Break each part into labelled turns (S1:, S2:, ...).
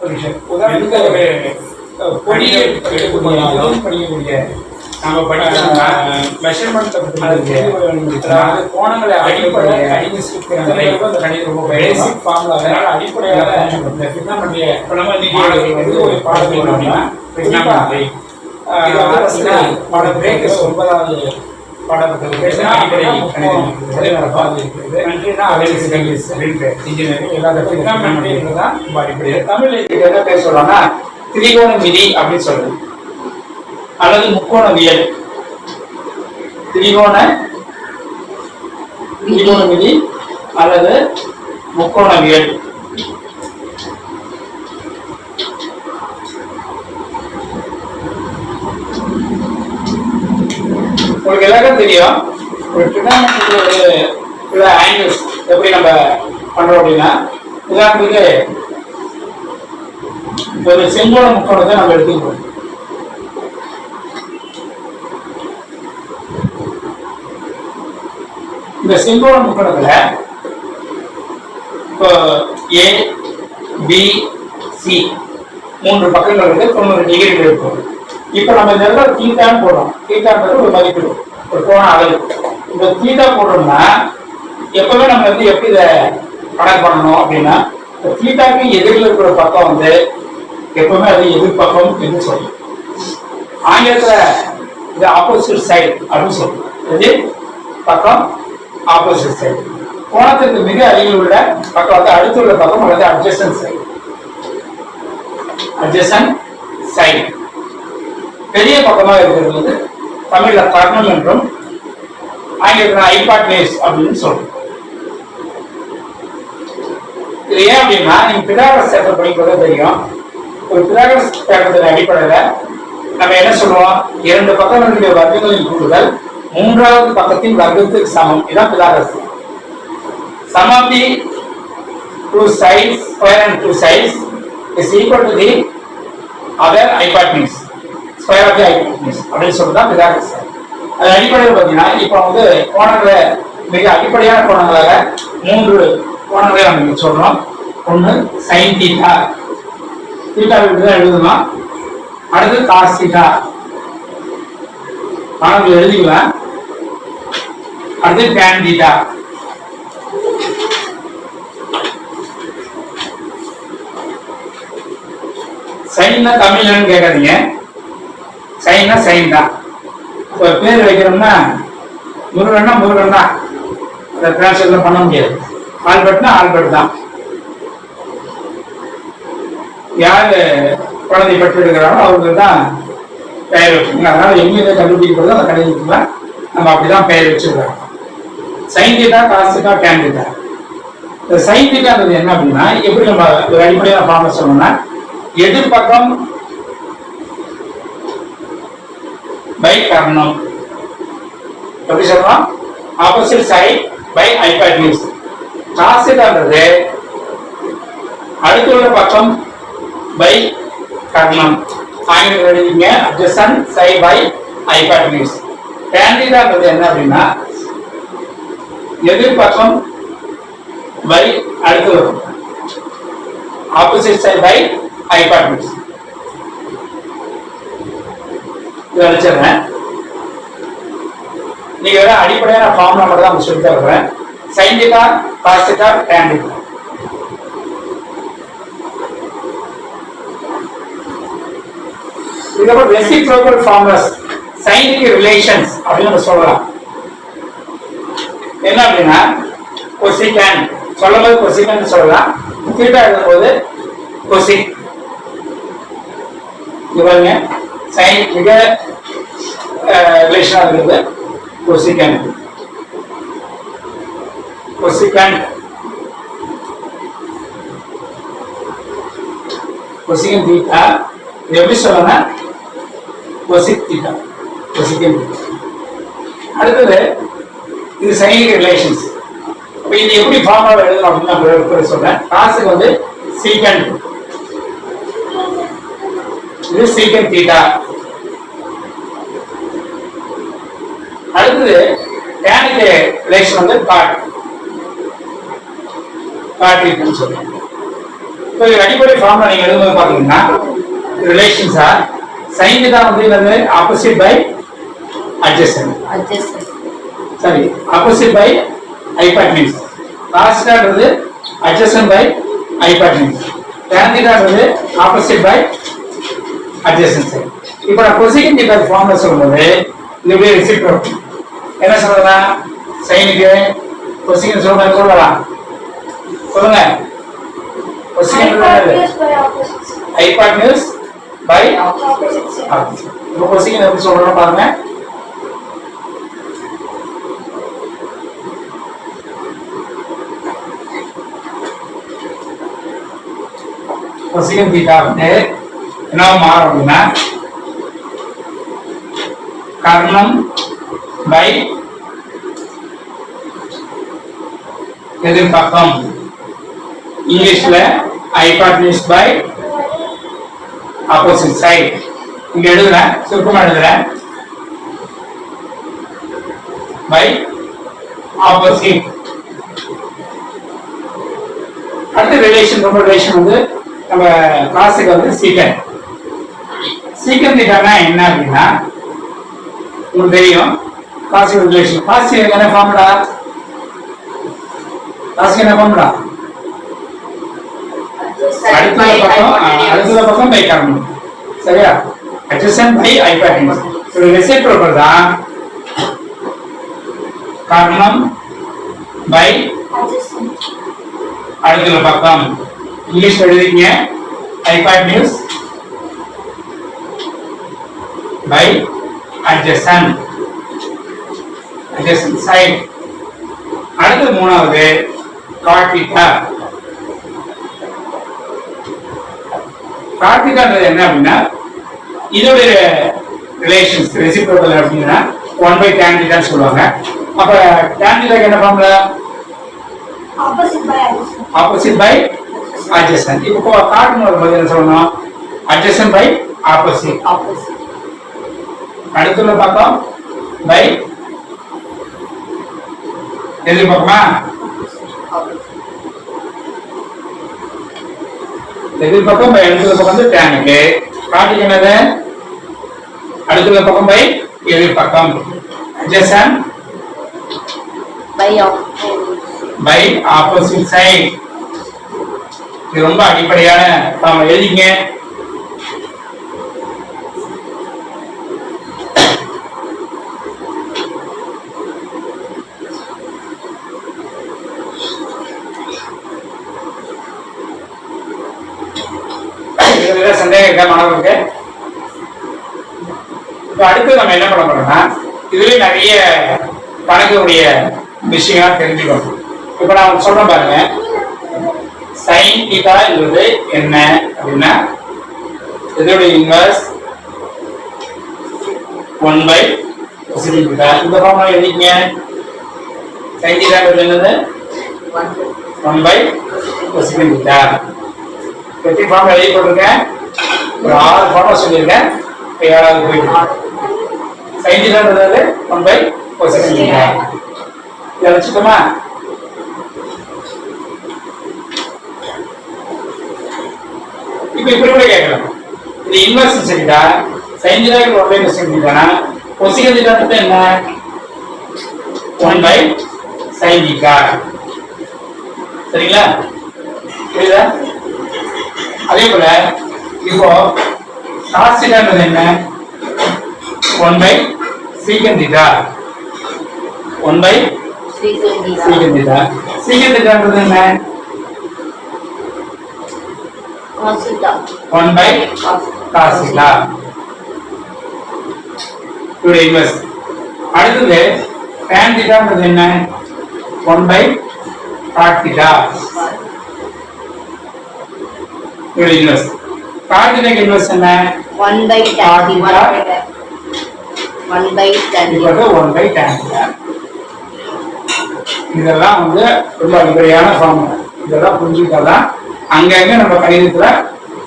S1: ஒரு விஷயம் உதாரணத்துக்கு ஒரு அஹ், பொறியியல் படிக்கக்கூடிய loan படிக்கக்கூடிய
S2: நாம படிக்கிறோம்னா
S1: மெஷர்மெண்ட்டை பற்றி கோணங்களை
S2: அடிப்படை ஸ்கிரிப்ட்
S1: அந்த கணிதம் ரொம்ப பேசிக் ஃபார்முலா அதனால அடிப்படையாக இந்த trigonometry -ய
S2: இப்ப நம்ம இன்னைக்கு
S1: மாணவர்கள் வந்து ஒரு பாடத்தை
S2: அப்படின்னா
S1: பிரேக்கஸ் ஒன்பதாவது
S3: என்ன பேர் சொல்றோம்னா திரிகோண விதி அப்படின்னு சொல்றது அல்லது முக்கோணவியல் திரிகோண திரிகோண விதி அல்லது முக்கோணவியல் உங்களுக்கு எல்லாருக்கும் தெரியும் ஒரு trigonometry ஒரு சில ஆங்கிள்ஸ் எப்படி நம்ம பண்ணுறோம் அப்படின்னா உதாரணத்துக்கு ஒரு செங்கோண முக்கோணத்தை நம்ம எடுத்துக்கிறோம் இந்த செங்கோண முக்கோணத்தில் இப்போ ஏ பி சி மூன்று பக்கங்கள் வந்து தொண்ணூறு டிகிரிகள் இருக்கும். இப்போ நம்ம இந்த இடத்துல தீட்டான்னு போடுறோம். தீட்டான்றது ஒரு மதிப்பு. ஒரு கோண அளவு. இந்த தீட்டா போடுறோம்னா எப்பவுமே நம்ம வந்து எப்படி இதை கணக்கு பண்ணணும் அப்படின்னா இந்த தீட்டாக்கு எதிரில் இருக்கிற பக்கம் வந்து எப்பவுமே அது எதிர்பக்கம் என்று சொல்லும். ஆங்கிலத்துல இது ஆப்போசிட் சைடு அப்படின்னு சொல்லும். இது பக்கம் ஆப்போசிட் சைடு கோணத்திற்கு மிக அருகில் உள்ள பக்கம் வந்து அடுத்துள்ள பக்கம் அல்லது அட்ஜசன் சைடு அட்ஜசன் சைடு பெரிய பக்கமாக இருக்கிறது. வந்து தமிழில் கர்ணம் என்றும் ஆங்கிலத்தில் ஐபாட்னேஸ் அப்படின்னு சொல்றோம். இது ஏன் அப்படின்னா நீங்க பிதாகரஸ் தேட்டர் படிக்கிறது தெரியும். ஒரு பிதாகரஸ் தேட்டத்தின் அடிப்படையில் நம்ம என்ன சொல்லுவோம் இரண்டு பக்கங்களுடைய வர்க்கங்களின் கூடுதல் மூன்றாவது பக்கத்தின் வர்க்கத்துக்கு சமம். இதான் பிதாகரஸ். Sum of சைஸ் two and two size is equal is equal to the square of the hypotenuse அப்படின்னு சொல்லிட்டு தான் பிதாகரஸ் அது அடிப்படையில் பார்த்தீங்கன்னா இப்போ வந்து கோணங்களை மிக அடிப்படையான கோணங்களாக மூன்று கோணங்களை நம்ம சொல்கிறோம் ஒன்று சைன் தீட்டா தீட்டா தான் எழுதணும் அடுத்து காஸ் தீட்டா மாணவர்கள் எழுதிக்கலாம். அடுத்து டேன் தீட்டா சைன்னா தமிழ்லன்னு கேட்காதீங்க. சைன்னா சைன் தான் இப்போ பேர் வைக்கிறோம்னா முருகன்னா முருகன் தான் அதை டிரான்ஸ்லேட் பண்ண முடியாது. ஆல்பர்ட்னா ஆல்பர்ட் தான். யார் குழந்தை பெற்றிருக்கிறாரோ அவருக்கு தான் பெயர் வச்சுக்கோங்க அதனால எங்க கண்டுபிடிக்கிறது அந்த கண்டுபிடிக்கலாம் நம்ம அப்படிதான் பெயர் வச்சிருக்கோம் சைன் காசுக்கா கேண்டிட்டா. இந்த சைன் என்ன அப்படின்னா எப்படி நம்ம ஒரு அடிப்படையான பார்க்க சொல்லணும்னா எதிர்பக்கம் பை கர்ணம் எப்படி சொல்லலாம் ஆப்போசிட் சைட் பை ஹைபாட்னியூஸ் காசிட்டான்றது அடுத்துள்ள பக்கம் பை கர்ணம் ஆங்கிலம் எழுதிங்க அட்ஜசன் சை பை ஹைபாட்னியூஸ் டேண்டிடான்றது என்ன அப்படின்னா எதிர்பக்கம் பை அடுத்து வரும். ஆப்போசிட் சைட் பை ஹைபாட்னியூஸ் இதை அழிச்சிடுறேன் நீங்க வேற அடிப்படையான ஃபார்முலா மட்டும் தான் சொல்லி தருவேன் sine theta cos theta tan theta இதுக்கப்புறம் ரெசிப்ரோக்கல் ஃபார்முலாஸ் சைனிக் ரிலேஷன்ஸ் அப்படின்னு நம்ம சொல்லலாம். என்ன அப்படின்னா கொசிகன் சொல்லும் போது கொசிகன் சொல்லலாம். தீட்டா எழுதும்போது கொசி இவங்க சைன் மிக ரிலேஷனாக இருக்கிறது கொசிகேன் கொசிகேன் கொசிகன் தீட்டா. இது எப்படி சொல்லலாம் கொசிக் தீட்டா. கொசிகன் தீட்டா. அடுத்தது இது சைனிக் ரிலேஷன்ஸ். இப்போ இது எப்படி ஃபார்முலா எழுதணும் அப்படின்னு நான் ஒரு சொல்றேன். காசுக்கு வந்து சீக்கன் இது சீக்கன் தீட்டா. அடுத்தது டேனுக்கு ரிலேஷன் வந்து காட் காட் இருக்குன்னு சொல்றேன் இப்போ அடிப்படை ஃபார்ம்ல நீங்க எழுதும்போது பாத்தீங்கன்னா ரிலேஷன்ஸ் ஆர் சைன் தான் வந்து என்னது? Opposite by adjacent. Sorry opposite by hypotenuse காஸ்டான்றது adjacent by hypotenuse டேன்டிடான்றது ஆப்போசிட் பை அட்ஜஸ்டன் சைட் இப்போ நான் கொசிகன் தீட்டா ஃபார்ம்ல சொல்லும்போது இது எப்படி ரெசிப்ரோக் என்ன சொல்லலாம் சைனுக்கு கொசிகன் சொல்லுங்க சொல்லலாம் சொல்லுங்க.
S4: side.
S3: Hypotenuse by. இப்போ கொசிகன் எப்படி சொல்றோம் பாருங்க. கொசிகன் தீட்டா வந்து என்ன மாறும் அப்படின்னா கர்ணம் பை எதிர்பக்கம் இங்கிலீஷ்ல ஹைபாட்னிஸ் பை ஆப்போசிட் சைட் இங்க எழுதுறேன் சுருக்கமா எழுதுறேன் பை ஆப்போசிட் அடுத்த ரிலேஷன் ரொம்ப ரிலேஷன் வந்து நம்ம கிளாஸுக்கு வந்து சீக்கன் சீக்கன் என்ன அப்படின்னா உங்களுக்கு தெரியும் கிளாசிக் ரிலேஷன் கிளாசிக் என்ன ஃபார்முலா கிளாசிக் என்ன ஃபார்முலா அடுத்த பக்கம் ஆ, அடுத்த பக்கம் பை காரணம் சரியா? அட்ஜசன் பை ஹைபாட்டினஸ் ஒரு ரெசிப்ரோக்கல் தான். காரணம் பை
S4: Adjacent.
S3: அடுத்த பக்கம் இங்கிலீஷ் எழுதிங்க hypotenuse by adjacent adjacent side அடுத்த மூணாவது கார்டிகா கார்டிகான்றது என்ன அப்படின்னா இதோடைய ரிலேஷன்ஸ் ரெசிப்ரோக்கல் அப்படின்னா ஒன் பை டேண்டிடான்னு சொல்லுவாங்க. அப்ப டேண்டிடாக்கு என்ன ஃபார்முலா. ஆப்போசிட் பை அட்ஜசன் இப்போ கார்டுன்னு வரும்போது என்ன சொல்லணும்? Adjacent by opposite. அடுத்துள்ள பக்கம் பை எதிர்பக்கமா
S5: Opposite.
S3: எதிர்பக்கம் பை அடுத்துள்ள பக்கம் வந்து டேனுக்கு காட்டுக்கு என்னது அடுத்துள்ள பக்கம் by எதிர்பக்கம் adjacent
S5: By opposite.
S3: By opposite side இது ரொம்ப அடிப்படையான நாம எழுதிங்க இதுல சந்தேகம் இருக்கா மாணவர்களுக்கு இப்ப அடுத்து நம்ம என்ன பண்ண போறோம்னா இதுலயும் நிறைய கணக்குடைய விஷயங்கள் தெரிஞ்சுக்கணும். இப்ப நான் சொல்றேன் பாருங்க. சைன் தீட்டா என்பது என்ன அப்படின்னா இதோட inverse one by cosec theta இந்த ஃபார்முலா எழுதிக்கங்க சைன் தீட்டா என்னது? ஒன் பை கொசிடிக் தீட்டா எத்தனை ஃபார்முலா எழுதி போட்டிருக்கேன்? ஒரு ஆறு ஃபார்முலா சொல்லியிருக்கேன் இப்போ ஏழாவது போயிட்டு சைன் தீட்டான்றது ஒன் பை கொசிடிக் செகண்ட் இதை வச்சுக்கோமா இப்போ இப்படி கூட கேட்கலாம். இது இன்வெர்ஸ் சரிடா சைன் தீட்டாக்கு ஒன் பை கொசிடிக் தீட்டானா கொசிகன் தீட்டான்றது என்ன? ஒன் பை சைன் தீட்டா சரிங்களா? புரியுதா? அதே போல இப்போ காஸ் தீட்டான்றது என்ன? One by secant theta one by
S5: theta.
S3: Secant theta secant தீட்டான்றது என்ன?
S5: theta.
S3: One by. Cos theta இதோட இன்வெர்ஸ் அடுத்தது tan தீட்டான்றது என்ன? ஒன் பை காட் தீட்டா இதோட இன்வெர்ஸ் தீட்டாக்கு இன்வெர்ஸ் என்ன
S5: One by tan theta. One by tan theta.
S3: One by tan. இதெல்லாம் வந்து ரொம்ப அடிப்படையான ஃபார்முலா இதெல்லாம் புரிஞ்சுக்கிட்டாதான் அங்கங்க நம்ம கணிதத்துல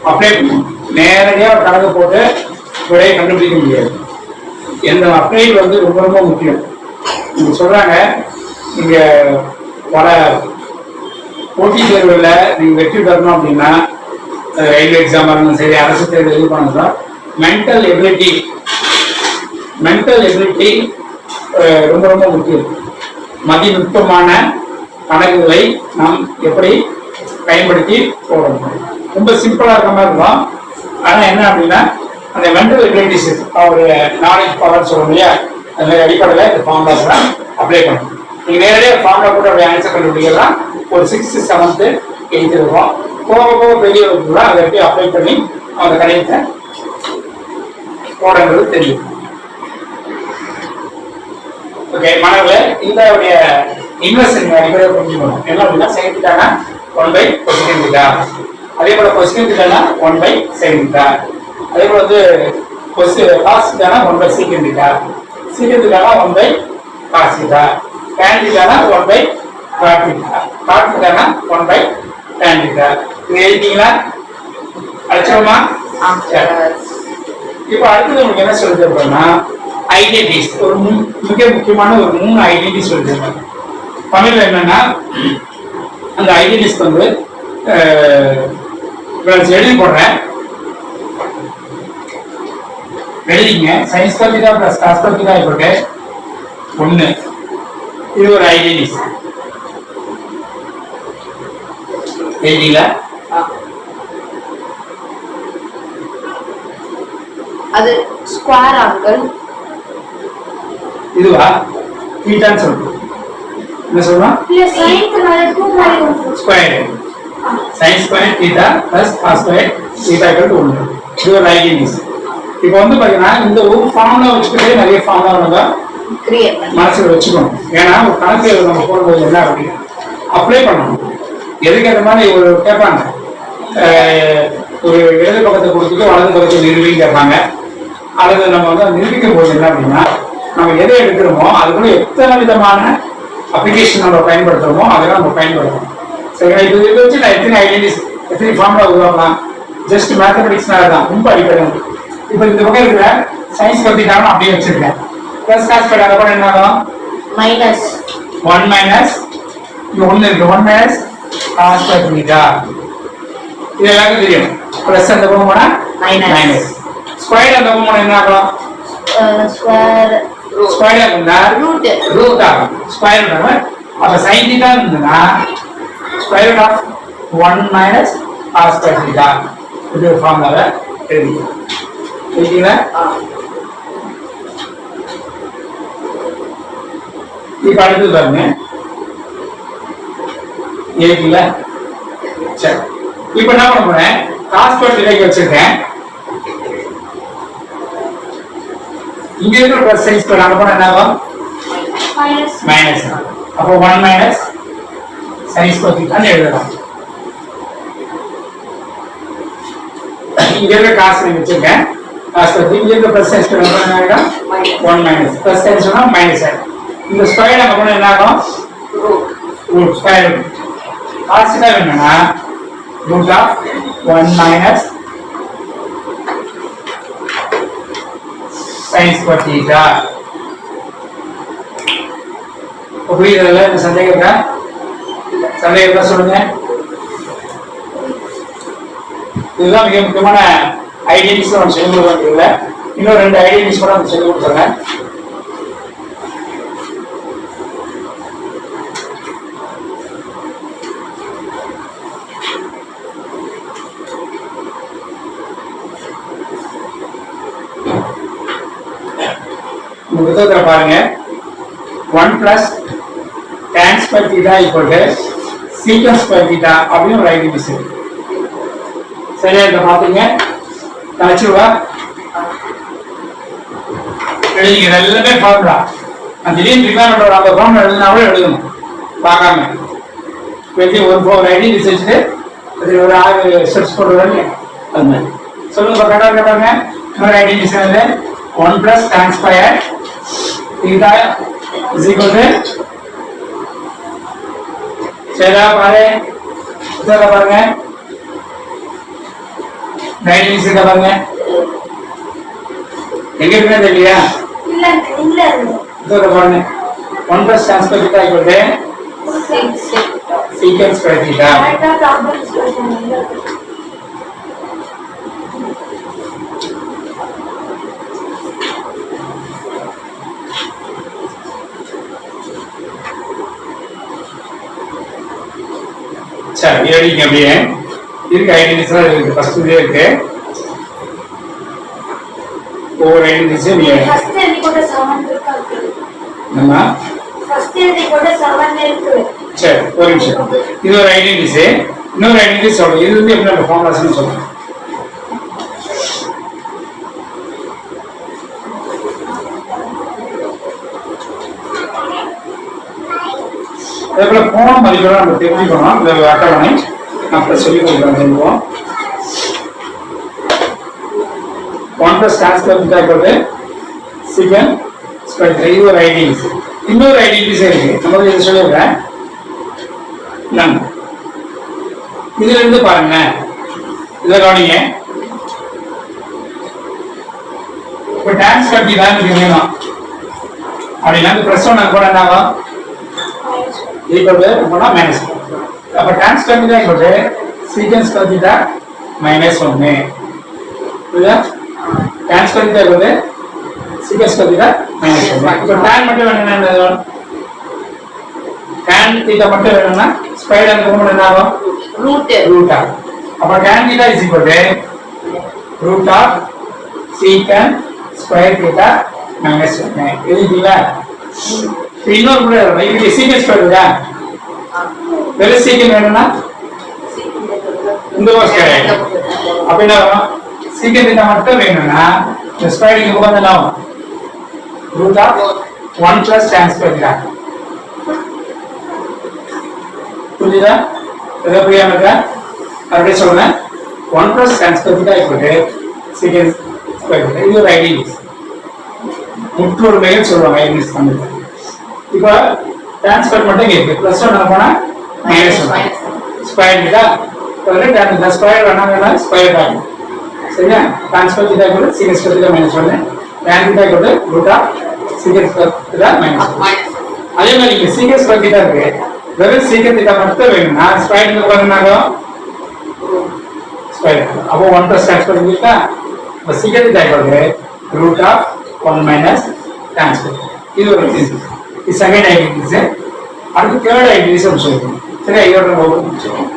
S3: அப்ளை பண்ணணும் நேரடியா ஒரு கணக்கு போட்டு விடையை கண்டுபிடிக்க முடியாது எந்த அப்ளை வந்து ரொம்ப ரொம்ப முக்கியம் நீங்க சொல்றாங்க நீங்க பல போட்டித் தேர்வுல நீங்க வெற்றி பெறணும் அப்படின்னா ரயில்வே எக்ஸாமாக இருந்தாலும் சரி அரசு தேர்வு இது பண்ணலாம் மென்டல் எபிலிட்டி மென்டல் எபிலிட்டி ரொம்ப ரொம்ப முக்கியம். மதிநுட்பமான கணக்குகளை நாம் எப்படி பயன்படுத்தி போடணும். ரொம்ப சிம்பிளாக இருக்க மாதிரி இருக்கும் ஆனால் என்ன அப்படின்னா அந்த மென்டல் எபிலிட்டிஸ் ஒரு நாலேஜ் பவர் சொல்லுவோம் இல்லையா? அந்த மாதிரி அடிப்படையில் இந்த ஃபார்முலாஸ்லாம் அப்ளை பண்ணணும். நீங்கள் நேரடியாக ஃபார்முலா கூட அப்படியே ஆன்சர் கண்டுபிடிக்கலாம் ஒரு சிக்ஸ்த்து செவன்த்து எயித்து இருக்கும் போக போக பெரிய வகுப்புல அதை எப்படி அப்ளை பண்ணி அந்த கணிதத்தை போடுறது தெரியும். ஓகே மாணவர்களே இந்த உடைய இன்வெஸ்டிங் அடிப்படையில் புரிஞ்சுக்கணும்? என்ன அப்படின்னா secant one by cosine theta அதே போல கொஸ்டின் தீட்டானா ஒன் பை செகண்ட் தீட்டா அதே போல வந்து கொஸ்டின் காஸ் தீட்டானா ஒன் பை சீக்கிரம் தீட்டா சீக்கிரம் தீட்டானா one by cos theta tan தீட்டானா one by cot theta cot தீட்டானா one by tan theta எழுதிட்டீங்களா? அடிச்சோமா இப்போ அடுத்தது உங்களுக்கு என்ன சொல்லி தருவேன்னா ஐடென்டிஸ் ஒரு மிக முக்கியமான ஒரு மூணு ஐடென்டிஸ் சொல்லி தருவேன் தமிழ்ல என்னன்னா அந்த ஐடென்டிஸ் வந்து எழுதி போடுறேன். எழுதிங்க. சயின்ஸ் பத்திதா பிளஸ் காஸ் பத்திதா ஒண்ணு. இது ஒரு ஐடென்டிஸ் எழுதிங்களா
S5: அது ஸ்கொயர் ஆங்கிள்
S3: இதுவா? தீட்டான்னு சொல்றோம். என்ன சொல்றோம்? Square sine square theta plus cos square theta equal to ஒன்று இது ஒரு ஐடியன்ஸ் இப்போ வந்து பார்த்தீங்கன்னா இந்த ஒரு ஃபார்முலா வச்சுக்கிட்டே நிறைய ஃபார்முலா நம்ம மனசுல வச்சுக்கணும். ஏன்னா ஒரு கணக்கு நம்ம போடும்போது என்ன அப்படின்னா அப்ளை பண்ணணும். எதுக்கு அந்த மாதிரி ஒரு கேட்பாங்க ஒரு இடது பக்கத்தை கொடுத்துட்டு வலது பக்கத்தை நிரூபி கேட்பாங்க அல்லது நம்ம வந்து அதை நிரூபிக்கும் போது என்ன அப்படின்னா நம்ம எதை எடுக்கிறோமோ அதுக்குள்ள எத்தனை விதமான அப்ளிகேஷன் நம்ம பயன்படுத்துறோமோ அதெல்லாம் நம்ம பயன்படுத்தணும். சரி இது இதை வச்சு நான் எத்தனை ஐடென்டிஸ் எத்தனை ஃபார்முலா உருவாக்கலாம்? ஜஸ்ட் மேத்தமெட்டிக்ஸ்னால தான். ரொம்ப அடிப்படை. இப்போ இந்த பக்கம் இருக்கிற சயின்ஸ் பத்திட்டாலும் அப்படியே வச்சிருக்கேன். ப்ளஸ் பட் அதை கூட என்ன ஆகும்?
S5: மைனஸ்
S3: ஒன் மைனஸ் இது ஒன்று இருக்கு. One minus cos per theta இது எல்லாருக்கும் தெரியும். ப்ளஸ் அந்த பக்கம் போனா
S5: Minus.
S3: மைனஸ் ஸ்கொயர் அந்த பக்கம் போனா என்ன ஆகும்
S5: ஸ்கொயர்
S3: ஸ்கொயர் இருந்தா
S5: ரூட்
S3: ரூட் ஆகும். ஸ்கொயர் ரூட் அப்ப சைன் தீட்டா இருந்ததுன்னா square root of one minus cos per theta இது ஒரு ஃபார்முலாவை எழுதிக்கலாம். எழுதிங்களா இப்ப அடுத்தது பாருங்க. எழுதிங்களா சரி. இப்ப என்ன பண்ண போறேன்? காஸ் தீட்டாக்கு வச்சிருக்கேன். இங்க இருக்கிற பிளஸ் சைஸ் பர் அங்க போனா என்ன ஆகும்
S4: மைனஸ்
S3: அப்போ ஒன் மைனஸ் சைன் ஸ்கொயர் தீட்டான்னு எழுதலாம் இங்க இருக்க காசு நீங்க வச்சிருக்கேன் காசு வந்து இங்க இருக்க பிளஸ் சைன் ஸ்கொயர் என்ன ஒன் மைனஸ் பிளஸ் சைன் சொன்னா மைனஸ் ஆகும் இந்த ஸ்கொயர் அங்க போனா என்ன ஆகும் ரூட் ஸ்கொயர் ரூட் காசு தான் என்னன்னா root of one minus sine square புரியல புரியுதுல்ல இந்த சந்தேகம் இருக்கா? சந்தேகம் இருக்கா? சொல்லுங்க. இதுதான் மிக முக்கியமான ஐடியன்ஸ் நம்ம சொல்லிக் கொடுக்க வேண்டியதில்லை இன்னும் ரெண்டு ஐடியன்ஸ் கூட நம்ம சொல்லிக் கொடுத்துறேன் இந்த பாருங்க. One plus tan per theta equal to secant per theta அப்படின்னு ஒரு ஐடி இருக்கு. சரியா இதை பார்த்தீங்க கழிச்சுருவா எழுதிங்க இது எல்லாமே ஃபார்முலா நான் திடீர்னு ரிமாண்ட் அந்த ஃபார்முலா எழுதினாலும் எழுதணும். பார்க்காம. வெளியே ஒரு ஃபோர் ஐடி வச்சுட்டு அது ஒரு ஆறு ஸ்டெப்ஸ் போடுவாங்க அது மாதிரி. சொல்லுங்க கரெக்டாக கேட்பாங்க இன்னொரு ஐடி என்னது one plus tan square theta is equal to சரியா பாரு இதில் பாருங்க கைடன்ஸ் இருக்க பாருங்க எங்க இருக்குன்னு தெரியலையா
S4: இல்ல இல்ல இருந்து
S3: இதில் பாருங்க one plus transfer theta equal to sequence square theta
S4: கரெக்டா ப்ராப்ளம் சொல்லுங்க
S3: சரி எழுதிங்க அப்படியே. இருக்கு ஐடென்டிஸ் இருக்கு. ஃபர்ஸ்ட் இதே இருக்கு. ஒவ்வொரு ஐடென்டிஸும்
S4: இருக்கு?
S3: நம்ம சரி ஒரு நிமிஷம். இது ஒரு ஐடென்டிஸ் இன்னொரு ஐடென்டிஸ் சொல்றேன். இது வந்து எப்படி நம்ம ஃபார்முலாஸ்னு சொல்றேன். அதே போல கோணம் மதிப்பெல்லாம் நம்ம தெரிஞ்சுக்கணும் இந்த அட்டவணை. நான் சொல்லி கொடுக்குறேன். சொல்லுவோம். ஒன் பிளஸ் டிரான்ஸ்பர் தேவைப்படுது சிகன் ஸ்கொயர் இது ஒரு ஐடிஸ் இன்னொரு ஐடிஸ் இருக்கு நம்ம இதை சொல்லிடுறேன். நன் இதுல இருந்து பாருங்க. இதை கவனிங்க. இப்போ டான்ஸ் கட்டி தான் எனக்கு வேணும் அப்படின்னா இந்த ப்ளஸ் ஒன் கூட என்ன ஆகும்? ஈக்குவல் போனா மைனஸ் அப்போ டான்ஸ் கட்டி தான் ஈக்குவல் சீக்வன்ஸ் கட்டி தான் மைனஸ் ஒன்று புரியுதா டான்ஸ் கட்டி தான் ஈக்குவல் சீக்வன்ஸ் கட்டி தான் மைனஸ் ஒன்று இப்போ டேன் மட்டும் வேணும்னா என்ன வரும்? tan தீட்டா மட்டும் வேணும்னா ஸ்பைடர் மூணு என்ன ஆகும்
S5: ரூட்
S3: ரூட் ஆஃப் அப்ப tan theta is equal to root of secant square theta minus ஒன்று எழுதிட்டீங்களா இப்ப இன்னொரு கூட இருக்கும். இதுக்கு சீக்கன் ஸ்கொயர் இருக்கா வெறும் சீக்கன் வேணும்னா? இந்த ஒரு ஸ்கொயர் அப்ப என்ன வரும்? சீக்கிரம் தீட்டா மட்டும் வேணும்னா இந்த ஸ்கொயர் இங்க வந்து என்ன ஆகும்? Root of one plus tan square புரியுதா எதை புரியாம இருக்கா? அப்படியே சொல்றேன் ஒன் பிளஸ் டிரான்ஸ்பர் தான் இப்போ சீக்கிரம் இது ஒரு ஐடியா முற்றொருமைகள் சொல்லுவாங்க. ஐடியா தமிழ் இப்போ டிரான்ஸ்பர் மட்டும் இங்க இருக்கு பிளஸ் ஒன் போனா மைனஸ் ஒன் ஸ்கொயர் மீட்டா இந்த ஸ்கொயர் வேணா வேணா ஸ்கொயர் ஆகும் சரியா டிரான்ஸ்பர் தீட்டா கூட சீக்கிரம் ஸ்கொயர் தீட்டா மைனஸ் ஒன்று டேன் தீட்டா கூட ரூட்டா சீக்கிரம் ஸ்கொயர் தீட்டா மைனஸ் ஒன்று அதே மாதிரி இங்க சீக்கிரம் ஸ்கொயர் தீட்டா இருக்கு வெறும் சீக்கிரம் தீட்டா மட்டும் வேணும்னா ஸ்கொயர் இங்க போறதுனாலும் ஸ்கொயர் அப்போ ஒன் பிளஸ் டிரான்ஸ்பர் இருக்கா இப்போ சீக்கிரம் தீட்டா இருக்கு root of one minus transfer இது ஒரு இது இது செகண்ட் ஐடிஸ் அடுத்து தேர்ட் ஐடிஸ் சொல்லுவோம் சரியா இதோட நம்ம முடிச்சிடும்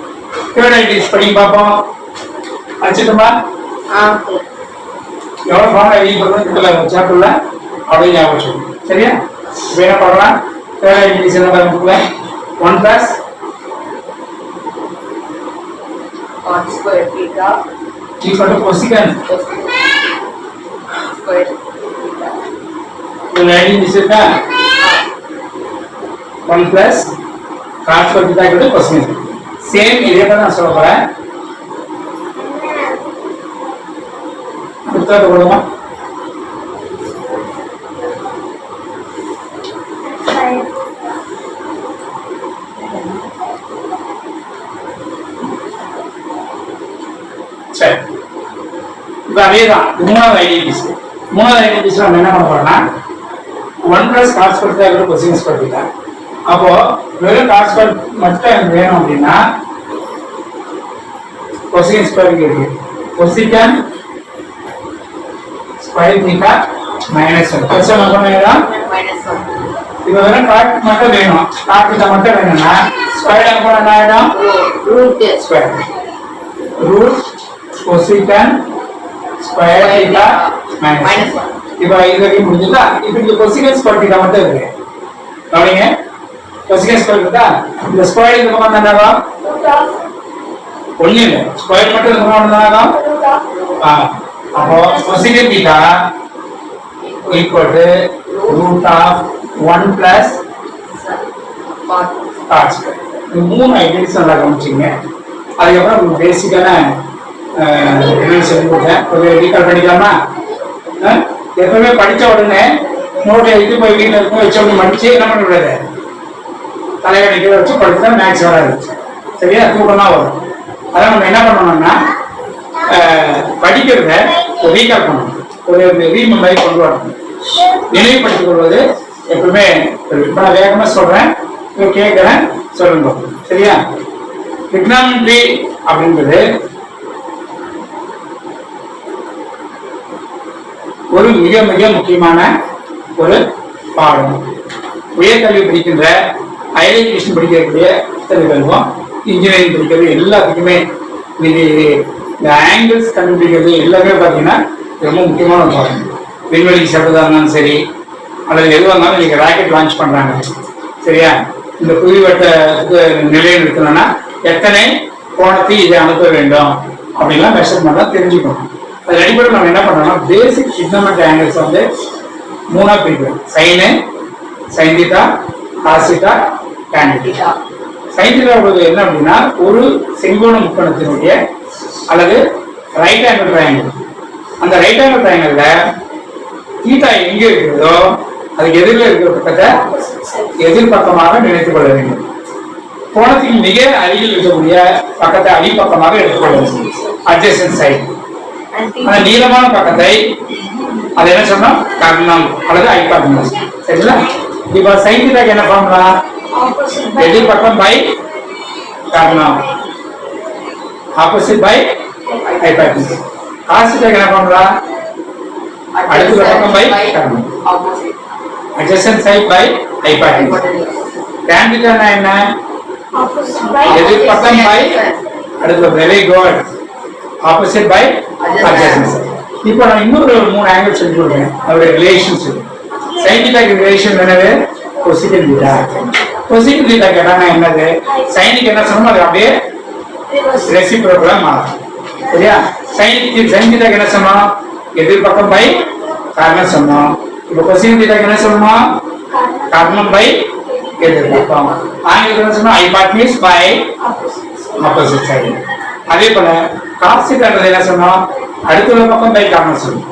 S3: தேர்ட் ஐடிஸ் படி பார்ப்போம் அடிச்சிட்டுமா எவ்வளோ ஃபார்ம் எழுதி பண்ணுறது இதில் சாப்பிடல அப்படியே ஞாபகம் வச்சுக்கணும். சரியா இப்போ என்ன பண்ணலாம் தேர்ட் ஐடிஸ் என்ன பண்ணுறதுல one plus
S5: on square theta
S3: equal to cosecant
S5: square theta
S3: ஒரு ஐடிஸ் இருக்கா one plus transfer theta equal to cosecant same இதே தான் நான் சொல்ல போறேன். புத்தகத்தை கொடுமா சரி. இப்போ அதே தான் மூணாவது ஐடிபிஸ் மூணாவது ஐடிபிஸ் நம்ம என்ன பண்ண போறோம்னா ஒன் பிளஸ் காஸ் கொடுத்தா கூட கொஸ்டின்ஸ் அப்போ வெறும் காஸ் பட் மட்டும் எனக்கு வேணும் அப்படின்னா கொஸ்டின் ஸ்கொயர் இருக்கு. Cosecant square theta minus one cosine நம்ம பண்ணலாம்
S5: minus 1
S3: இப்போ வெறும் காட் மட்டும் வேணும். காட் தீட்டா மட்டும் வேணும்னா ஸ்கொயர் போன என்ன ஆயிடும்?
S5: Root.
S3: Square root cosecant square theta minus
S5: minus 1
S3: இப்போ இது வரைக்கும் முடிஞ்சதா? இப்போ இந்த கொசிகன் ஸ்கொயர் தீட்டா மட்டும் இருக்கு. கவனிங்க. கொசிகன் ஸ்கொயர் இருக்கா இந்த ஸ்கொயர் இந்த பக்கம் என்னவா
S4: root
S3: ஒண்ணு ஸ்கொயர் மட்டும் இந்த பக்கம் என்னவா ஆ அப்போ cosecant theta equal to root of one plus cot மூணு ஐடென்டிஸ் நல்லா கவனிச்சிங்க அதுக்கப்புறம் உங்களுக்கு பேசிக்கான சொல்லி கொடுத்தேன் ஒரு ரீகால் பண்ணிக்கலாமா ஆ? எப்பவுமே படிச்ச உடனே நோட்டை இது போய் வீட்டில் இருக்கும் வச்ச உடனே மடிச்சு என்ன பண்ணக்கூடாது தலைவனை கீழே வச்சு படிச்சா மேக்ஸ் வராது. சரியா? தூக்கம்லாம் வரும். அதான் நம்ம என்ன பண்ணணும்னா அஹ், படிக்கிறத ரீகால் பண்ணணும். ஒரு மாதிரி கொண்டு வரணும். நினைவுபடுத்திக் கொள்வது எப்பவுமே இப்போ நான் வேகமாக சொல்கிறேன் இப்ப கேட்குறேன் சொல்லுங்க. சரியா? டிக்னாமெட்ரி அப்படின்றது ஒரு மிக மிக முக்கியமான ஒரு பாடம். உயர்கல்வி படிக்கின்ற ஹையர் எஜுகேஷன் படிக்கக்கூடிய இத்தனை இன்ஜினியரிங் படிக்கிறது எல்லாத்துக்குமே இன்னைக்கு இந்த ஆங்கிள்ஸ் கண்டுபிடிக்கிறது எல்லாமே பார்த்தீங்கன்னா ரொம்ப முக்கியமான ஒரு பாடம். விண்வெளி செல்றதா இருந்தாலும் சரி அல்லது எதுவாக இருந்தாலும் இன்னைக்கு ராக்கெட் லான்ச் பண்ணுறாங்க சரியா? இந்த புவிவட்ட இது இருக்கணும்னா எத்தனை கோணத்தை இதை அனுப்ப வேண்டும் அப்படின்லாம் பண்ணால் தெரிஞ்சுக்கணும். அது அடிப்படை நம்ம என்ன பண்ணோம்னா பேசிக் சிக்னமெண்ட் ஆங்கிள்ஸ் வந்து மூணாக பிரிக்கிறோம். சைனு சைன்டிட்டா காசிட்டா டேண்டிட்டா சைன்திட்டா என்ன அப்படின்னா ஒரு செங்கோண முக்கோணத்தினுடைய அல்லது ரைட் ஆங்கிள் ட்ரையாங்கிள் அந்த ரைட் ஆங்கிள் ட்ரையாங்கிள்ல தீட்டா எங்கே இருக்கிறதோ அதுக்கு எதிரில் இருக்கிற பக்கத்தை எதிர்பக்கமாக நினைத்துக் கொள்ள வேண்டும். கோணத்தின் மிக அருகில் இருக்கக்கூடிய பக்கத்தை அடிப்பக்கமாக எடுத்துக்கொள்ள வேண்டும். அட்ஜஸ்டன் சைடு அந்த நீளமான பக்கத்தை அது என்ன சொன்னோம்? கர்ணம் அல்லது ஐபாட்னஸ் சரிங்களா? இப்போ சைன் தீட்டாக்கு என்ன ஃபார்முலா
S4: Opposite by
S3: கர்ணம் ஆப்போசிட் பை ஐபாட்னஸ் காசுக்கு என்ன ஃபார்முலா அடுத்த பக்கம் by Karnam
S5: opposite
S3: adjacent side by hypotenuse tan theta என்ன?
S4: Opposite by
S3: எதிர்பக்கம் பை அடுத்து very good opposite by side. இப்போ நான் இன்னொரு மூணு ஆங்கிள் சொல்லி கொடுக்குறேன். அதோட ரிலேஷன்ஸ் சைன் தீட்டாக்கு ரிலேஷன் என்னது? கொசிகன் தீட்டா கொசிகன் தீட்டா கேட்டாங்கன்னா என்னது? சைனுக்கு என்ன சொன்னோமோ அது அப்படியே. ரெசிப்ரோக்கலா மாறும். சரியா? சைன் சைன் தீட்டாக்கு என்ன சொன்னோம்? எதிர்பக்கம் பை காரணம் சொன்னோம். இப்போ கொசிகன் தீட்டாக்கு என்ன சொன்னோம்? கர்ணம் பை எதிர்பக்கம். ஆங்கிலத்தில் என்ன சொன்னோம்? Hypotenuse by
S4: Opposite.
S3: Opposite side அதே போல காசிட்டான்றது என்ன சொன்னோம்? அடுத்த ஒரு பக்கம் பை காரணம் சொன்னோம்.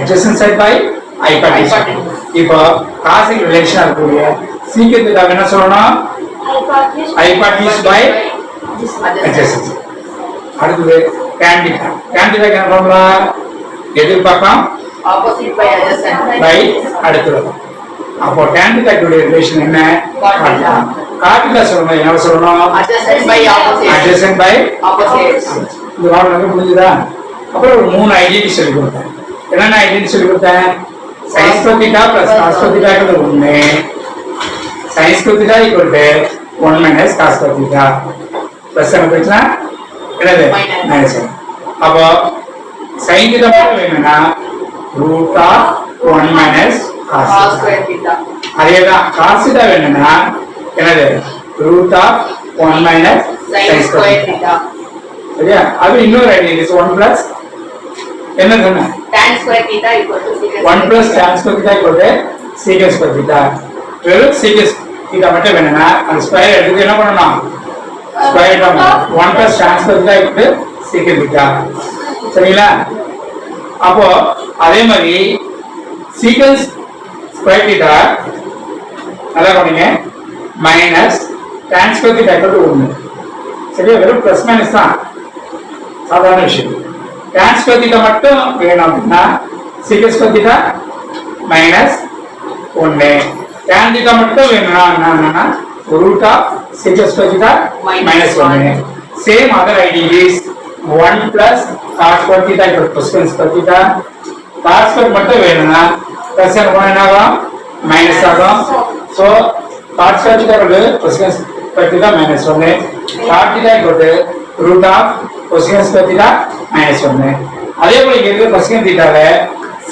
S3: Adjacent side by hypotenuse இப்போ காசிக் ரிலேஷன் இருக்கக்கூடிய சீக்கிரத்துக்காக என்ன சொல்லணும் by adjacent side. அடுத்தது கேண்டிடா கேண்டிடா என்ன பண்ணலாம்
S5: ஆப்போசிட் பை
S3: பை அடுத்தது அப்போ கேண்டிடாக்குடைய ரிலேஷன் என்ன. காட்டில சொல்லணும் என்ன சொல்லணும்
S5: by opposite
S3: இந்த வாரம் புரிஞ்சுதா அப்புறம் ஒரு மூணு ஐடென்டி சொல்லி கொடுத்தேன் என்னென்ன ஐடென்டி சொல்லி கொடுத்தேன் கொத்திட்டா பிளஸ் காஸ் கொத்திட்டாக்கிறது ஒன்று science கொத்திட்டா equal to one minus cos கொத்திட்டா plus என்ன போச்சுன்னா என்னது?
S5: Minus.
S3: மைனஸ் அப்போ சைன் கிட்ட மட்டும் வேணும்னா root of one minus
S5: cos square theta.
S3: அதே தான் காசுட்டா வேணும்னா என்னது? Root of one minus
S5: sin square theta.
S3: சரியா? அது இன்னொரு ஐடியா இஸ் ஒன் பிளஸ் என்ன சொன்னேன்
S5: tan square theta equal to secant
S3: one plus tan square theta போட்டு சீக்கஸ் ஸ்கொயர் தீட்டா வெறும் சீக்கஸ் இதை மட்டும் வேணும்னா அந்த ஸ்கொயர் எடுத்து என்ன பண்ணணும் ஸ்கொயர் ஒன் பிளஸ் டான் தான் இருக்கு சீக்கிரம் சீக்கஸ் சரிங்களா? அப்போ அதே மாதிரி சீக்வன்ஸ் ஸ்கொயர் தீட்டா நல்லா பண்ணுங்க மைனஸ் டான் தீட்டா போட்டு ஒன்று சரியா? வெறும் ப்ளஸ் மைனஸ் தான். சாதாரண விஷயம். டிரான்ஸ்பர் தீட்டா மட்டும் வேணும் அப்படின்னா சீக்கஸ் தீட்டா மைனஸ் ஒன்று டேன் தீட்டா மட்டும் வேணும்னா என்னன்னா root of secant theta minus ஒன்று same other IDs one plus cos square theta இப்போ cosine square theta cos square மட்டும் வேணும்னா பிளஸ் என்ன ஆகும் மைனஸ் ஆகும்? So cos square theta cosine square theta minus ஒன்று காட் தீட்டா கொண்டு root of cosine square theta minus ஒன்று அதே போல இங்க இருக்கிற கொஸ்டின் தீட்டால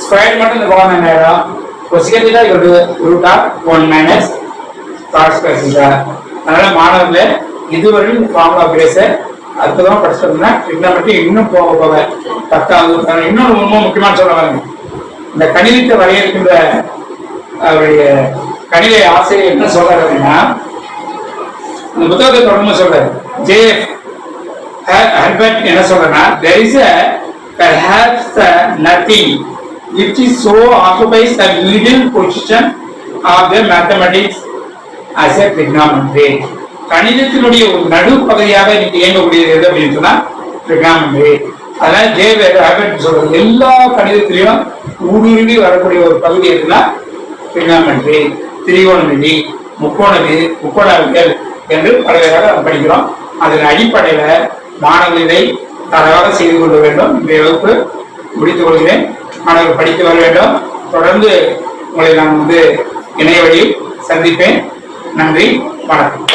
S3: ஸ்கொயர் மட்டும் இந்த பக்கம் என்ன ஆயிடும்? கொஸ்டின் தீட்டா கொண்டு root of one minus cos square theta அதனால மாணவர்களே இதுவரையும் ஃபார்முலா பேச அற்புதமா படிச்சிருந்தா மட்டும் இன்னும் போக போக பத்தாவது இன்னொரு ரொம்ப முக்கியமான சொல்ல பாருங்க இந்த கணிதத்தை வரையறுக்கின்ற அவருடைய கணித ஆசிரியர் என்ன சொல்றாரு அப்படின்னா இந்த புத்தகத்தை தொடர்ந்து சொல்றாரு. ஜே ஹெர்பர்ட் என்ன சொல்றேன்னா there is a perhaps a nothing which is so occupies the middle position of the mathematics as a trigonometry. கணிதத்தினுடைய ஒரு நடுப்பகுதியாக இன்னைக்கு இயங்கக்கூடியது எது அப்படின்னு சொன்னா trigonometry. அதனால ஜே ராபர்ட் சொல்றது எல்லா கணிதத்திலையும் ஊடுருவி வரக்கூடிய ஒரு பகுதி எதுனா trigonometry. திரிகோணமிதி முக்கோணவி முக்கோணவியல் என்று பல்வேறாக நாம் படிக்கிறோம். அதன் அடிப்படையில் மாணவர்களை தரவாக செய்து கொள்ள வேண்டும். இந்த வகுப்பு முடித்துக் கொள்கிறேன். மாணவர்கள் படித்து வர வேண்டும். தொடர்ந்து உங்களை நான் வந்து இணைய வழியில் சந்திப்பேன். நன்றி. வணக்கம்.